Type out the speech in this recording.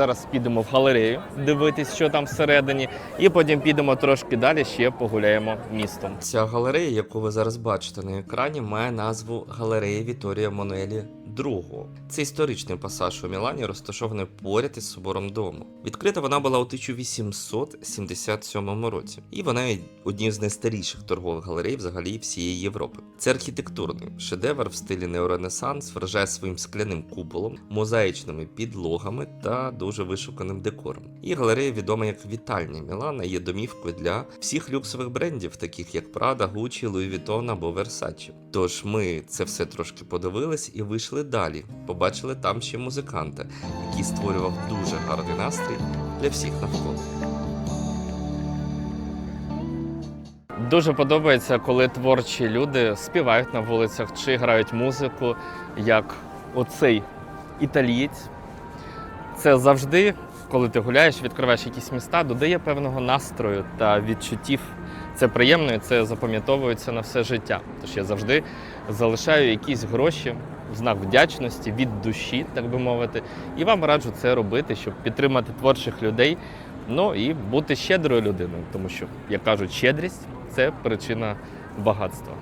Зараз підемо в галерею дивитись, що там всередині, і потім підемо трошки далі, ще погуляємо містом. Ця галерея, яку ви зараз бачите на екрані, має назву Галерея Віторія Монуелі II. Це історичний пасаж у Мілані, розташований поряд із собором дому. Відкрита вона була у 1877 році, і вона є однією з найстаріших торгових галерей взагалі всієї Європи. Це архітектурний шедевр в стилі неоренесанс, вражає своїм скляним куполом, мозаїчними підлогами та дуже вишуканим декором. І галерея відома як вітальня Мілана, є домівкою для всіх люксових брендів, таких як Prada, Gucci, Louis Vuitton або Versace. Тож ми це все трошки подивились і вийшли далі. Побачили там ще музиканта, який створював дуже гарний настрій для всіх навколо. Дуже подобається, коли творчі люди співають на вулицях чи грають музику, як оцей італієць. Це завжди, коли ти гуляєш, відкриваєш якісь міста, додає певного настрою та відчуттів. Це приємно і це запам'ятовується на все життя. Тож я завжди залишаю якісь гроші в знак вдячності від душі, так би мовити. І вам раджу це робити, щоб підтримати творчих людей. Ну і бути щедрою людиною, тому що, як кажуть, щедрість це причина багатства.